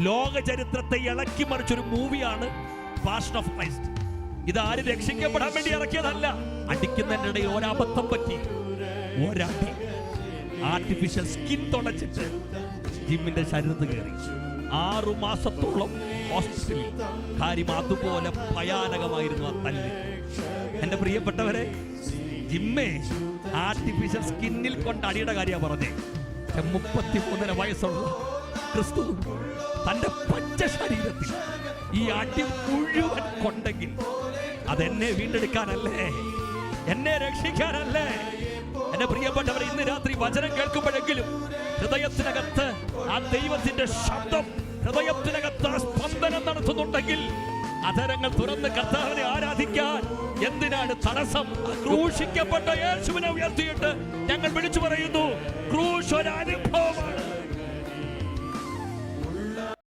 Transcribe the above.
ലോക ചരിത്രത്തെ ഇളക്കി മറിച്ചൊരു മൂവിയാണ് പാഷൻ ഓഫ് ക്രൈസ്റ്റ് ഇത് ആര് രക്ഷിക്കപ്പെടാൻ വേണ്ടി ഇറക്കിയതല്ല. അടിക്കുന്നതിന്റെ ഒരബദ്ധം പറ്റി. ഒരടി. ആർട്ടിഫിഷ്യൽ സ്കിൻ തുടച്ചിട്ട് ജിമ്മിന്റെ ശരീരത്ത് കയറി. ആറു മാസത്തോളം ഹോസ്പിറ്റലിൽ. കാര്യം അതുപോലെ ഭയാനകമായിരുന്നു ആ തല്ല്. എന്റെ പ്രിയപ്പെട്ടവരെ ജിമ്മേ ആർട്ടിഫിഷ്യൽ സ്കിന്നിൽ കൊണ്ട് അടിയുടെ കാര്യമാണ് പറഞ്ഞേ മുപ്പത്തി മൂന്നര വയസ്സുള്ള ക്രിസ്തു തന്റെ പച്ച ശരീരത്തിൽ ഈ അടി മുഴുവൻ കൊണ്ടെങ്കിൽ അതെന്നെ വീണ്ടെടുക്കാനല്ലേ? എന്നെ രക്ഷിക്കാനല്ലേ? എന്റെ പ്രിയപ്പെട്ടവർ ഇന്ന് രാത്രി വചനം കേൾക്കുമ്പോഴെങ്കിലും ഹൃദയത്തിനകത്ത് ആ ദൈവത്തിന്റെ ശബ്ദം ഹൃദയത്തിനകത്ത് ആ സ്പന്ദനം നടത്തുന്നുണ്ടെങ്കിൽ അധരങ്ങൾ തുറന്ന് കർത്താവിനെ ആരാധിക്കാൻ എന്തിനാണ് തടസ്സം? ക്രൂശിക്കപ്പെട്ട യേശുവിനെ ഉയർത്തിയിട്ട് ഞങ്ങൾ വിളിച്ചു പറയുന്നു ക്രൂശ് ഒരു